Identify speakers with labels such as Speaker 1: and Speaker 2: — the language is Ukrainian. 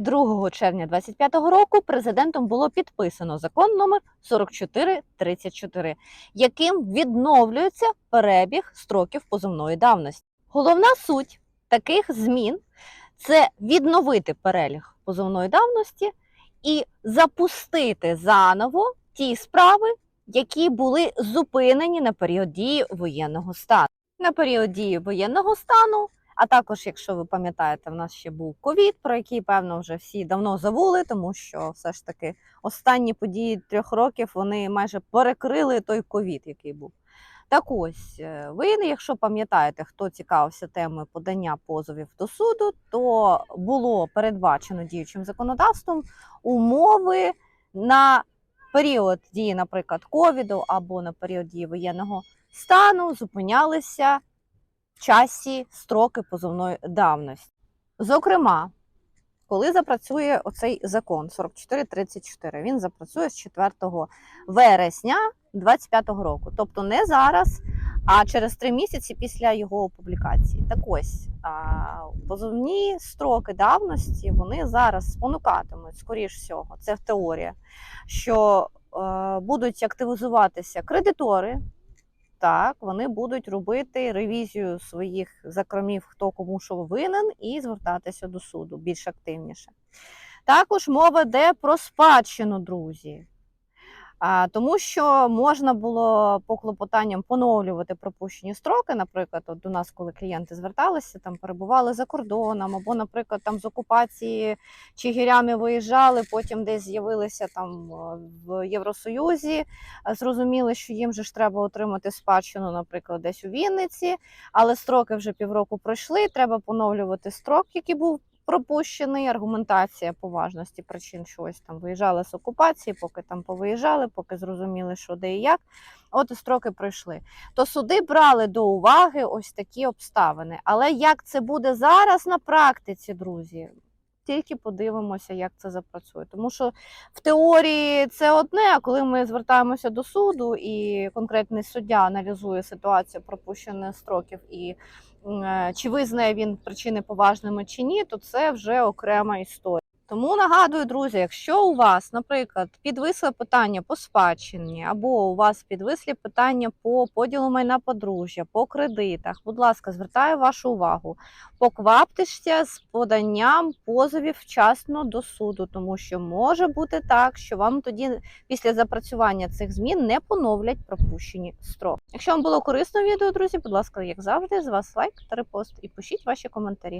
Speaker 1: 2 червня 2025 року президентом було підписано закон номер 4434, яким відновлюється перебіг строків позовної давності. Головна суть таких змін це відновити переліг позовної давності і запустити заново ті справи, які були зупинені на період дії воєнного стану. На період дії воєнного стану, а також, якщо ви пам'ятаєте, в нас ще був ковід, про який, певно, вже всі давно забули, тому що все ж таки останні події трьох років вони майже перекрили той ковід, який був. Так ось, е, ви, якщо пам'ятаєте, хто цікавився темою подання позовів до суду, то було передбачено діючим законодавством умови на період дії, наприклад, ковіду або на період дії воєнного стану зупинялися часі строки позовної давності. Зокрема, коли запрацює оцей закон 4434, він запрацює з 4 вересня 2025 року, тобто не зараз, а через три місяці після його публікації. Так ось позовні строки давності вони зараз спонукатимуть, скоріш всього, це теорія, що е, будуть активізуватися кредитори. Так, вони будуть робити ревізію своїх закромів, хто кому що винен, і звертатися до суду більш активніше. Також мова йде про спадщину, друзі. Тому що можна було по клопотанням поновлювати пропущені строки. Наприклад, от до нас, коли клієнти зверталися, там перебували за кордоном, або, наприклад, там з окупації чигирями виїжджали, потім десь з'явилися там в Євросоюзі, зрозуміли, що їм же ж треба отримати спадщину, наприклад, десь у Вінниці, але строки вже півроку пройшли. Треба поновлювати строк, який був пропущений. Аргументація поважності причин, що ось там виїжджали з окупації, поки там повиїжджали, поки зрозуміли, що де і як. От і строки пройшли. То суди брали до уваги ось такі обставини. Але як це буде зараз на практиці, друзі? Тільки подивимося, як це запрацює. Тому що в теорії це одне, а коли ми звертаємося до суду, і конкретний суддя аналізує ситуацію пропущених строків і е, чи визнає він причини поважними чи ні, то це вже окрема історія. Тому нагадую, друзі, якщо у вас, наприклад, підвисле питання по спадщині, або у вас підвислі питання по поділу майна подружжя, по кредитах, будь ласка, звертаю вашу увагу. Покваптеся з поданням позовів вчасно до суду, тому що може бути так, що вам тоді після запрацювання цих змін не поновлять пропущені строки. Якщо вам було корисно відео, друзі, будь ласка, як завжди, з вас лайк та репост і пишіть ваші коментарі.